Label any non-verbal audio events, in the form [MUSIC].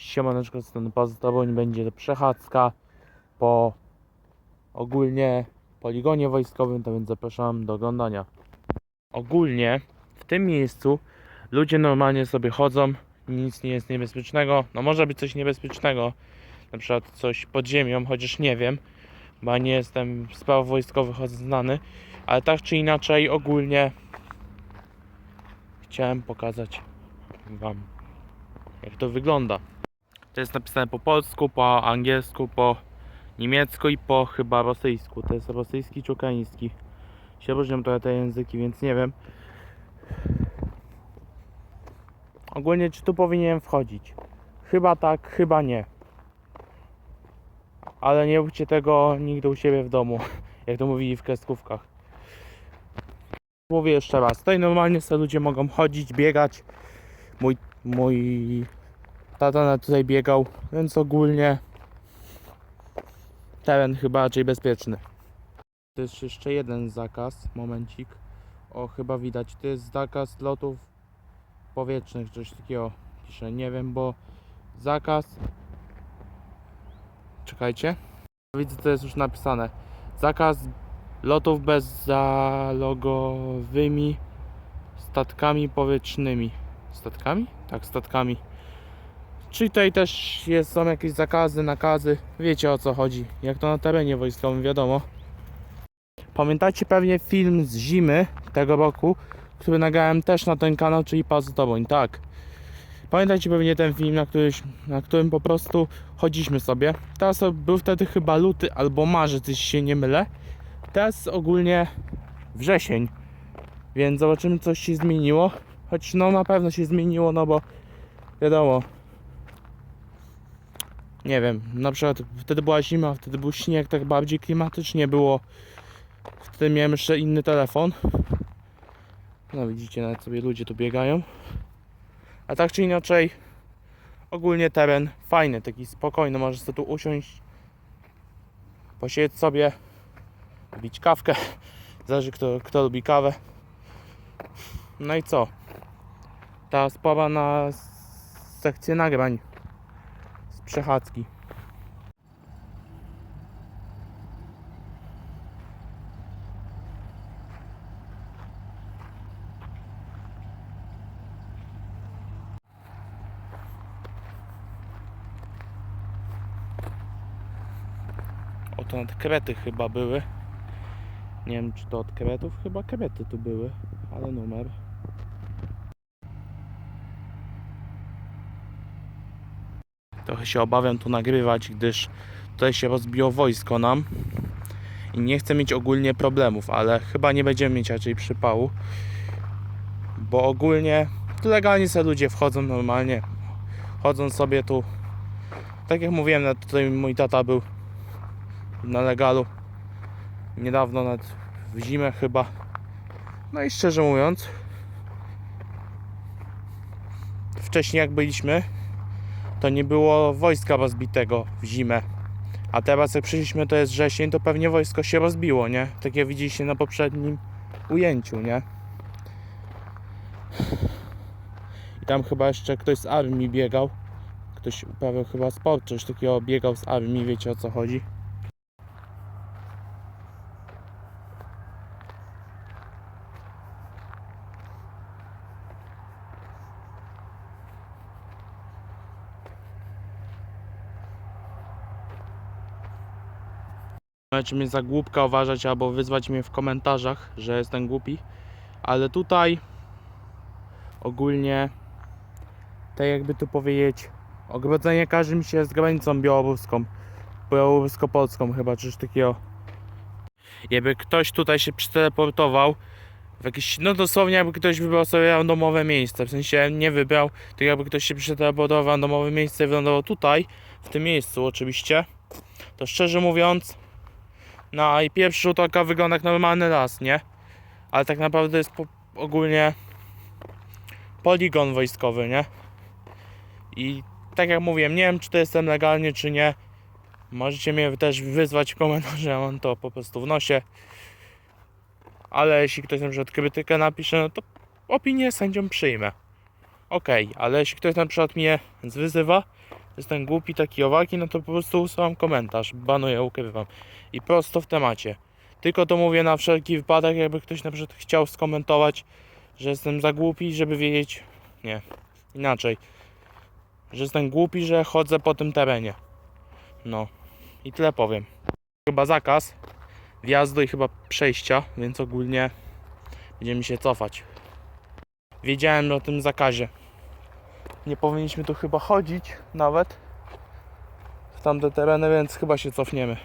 Siemaneczko, strony Pozostawoń będzie przechadzka po ogólnie poligonie wojskowym, to więc zapraszam do oglądania. Ogólnie w tym miejscu ludzie normalnie sobie chodzą, nic nie jest niebezpiecznego, no może być coś niebezpiecznego, na przykład coś pod ziemią, chociaż nie wiem, bo nie jestem w sprawach wojskowych znany, ale tak czy inaczej ogólnie chciałem pokazać Wam jak to wygląda. Jest napisane po polsku, po angielsku, po niemiecku i po chyba rosyjsku. To jest rosyjski czy ukraiński. Się różnią trochę te języki, więc nie wiem. Ogólnie czy tu powinienem wchodzić? Chyba tak, chyba nie. Ale nie róbcie tego nigdy u siebie w domu, [LAUGHS] jak to mówili w kreskówkach. Mówię jeszcze raz, tutaj normalnie sobie ludzie mogą chodzić, biegać. Mój, mój tata na tutaj biegał, więc ogólnie teren chyba raczej bezpieczny. To jest jeszcze jeden zakaz, momencik. O, chyba widać, to jest zakaz lotów powietrznych, coś takiego piszę, nie wiem, bo zakaz... Czekajcie. Widzę, to jest już napisane. Zakaz lotów bezzalogowymi statkami powietrznymi. Statkami? Tak, statkami. Czyli tutaj też jest, są jakieś zakazy, nakazy. Wiecie o co chodzi. Jak to na terenie wojskowym, wiadomo. Pamiętacie pewnie film z zimy tego roku, który nagrałem też na ten kanał, czyli Pas Toboń. Tak. Pamiętacie pewnie ten film, na, któryś, na którym po prostu chodziliśmy sobie. Teraz był wtedy chyba luty albo marzec, jeśli się nie mylę. Teraz ogólnie wrzesień. Więc zobaczymy, co się zmieniło. Choć no na pewno się zmieniło, no bo wiadomo. Nie wiem, na przykład wtedy była zima, wtedy był śnieg, tak bardziej klimatycznie było. Wtedy miałem jeszcze inny telefon. No widzicie, nawet sobie ludzie tu biegają. A tak czy inaczej, ogólnie teren fajny, taki spokojny, możesz sobie tu usiąść, posiedzieć sobie, pić kawkę, [LAUGHS] zależy kto, kto lubi kawę. No i co? Ta sprawa na sekcję nagrań przechadzki. Oto nad krety chyba były. Nie wiem czy to od kretów, chyba krety tu były, ale numer. Trochę się obawiam tu nagrywać, gdyż tutaj się rozbiło wojsko nam i nie chcę mieć ogólnie problemów, ale chyba nie będziemy mieć raczej przypału, bo ogólnie tu legalnie sobie ludzie wchodzą normalnie, chodzą sobie tu, tak jak mówiłem, tutaj mój tata był na legalu niedawno, nawet w zimę chyba, no i szczerze mówiąc, wcześniej jak byliśmy, to nie było wojska rozbitego w zimę. A teraz jak przyszliśmy, to jest wrzesień, to pewnie wojsko się rozbiło, nie? Tak jak widzieliście na poprzednim ujęciu, nie? I tam chyba jeszcze ktoś z armii biegał. Ktoś uprawiał chyba sport, coś takiego biegał z armii, wiecie o co chodzi. Możecie mnie za głupka uważać albo wyzwać mnie w komentarzach, że jestem głupi. Ale tutaj ogólnie tak jakby tu powiedzieć ogrodzenie każe mi się z granicą białoruską. Białorusko-polską chyba, czy coś takiego. Jakby ktoś tutaj się przeteleportował w jakieś, no dosłownie jakby ktoś wybrał sobie randomowe miejsce, w sensie nie wybrał, tylko jakby ktoś się przeteleportował w randomowe miejsce i wylądował tutaj, w tym miejscu oczywiście, to szczerze mówiąc, no i pierwszy rzut oka wygląda jak normalny las, nie? Ale tak naprawdę jest po, ogólnie poligon wojskowy, nie? I tak jak mówiłem, nie wiem czy to jestem legalnie, czy nie. Możecie mnie też wyzwać w komentarzu, ja mam to po prostu w nosie. Ale jeśli ktoś na przykład krytykę napisze, no to opinię sędziom przyjmę. Okej, ale jeśli ktoś na przykład mnie zwyzywa, jestem głupi, taki owaki, no to po prostu usuwam komentarz, banuję, ukrywam. I prosto w temacie. Tylko to mówię na wszelki wypadek, jakby ktoś na przykład chciał skomentować, że jestem za głupi, żeby wiedzieć, nie, inaczej, że jestem głupi, że chodzę po tym terenie. No i tyle powiem. Chyba zakaz wjazdu i chyba przejścia, więc ogólnie będziemy się cofać. Wiedziałem o tym zakazie. Nie powinniśmy tu chyba chodzić nawet w tamte tereny, więc chyba się cofniemy.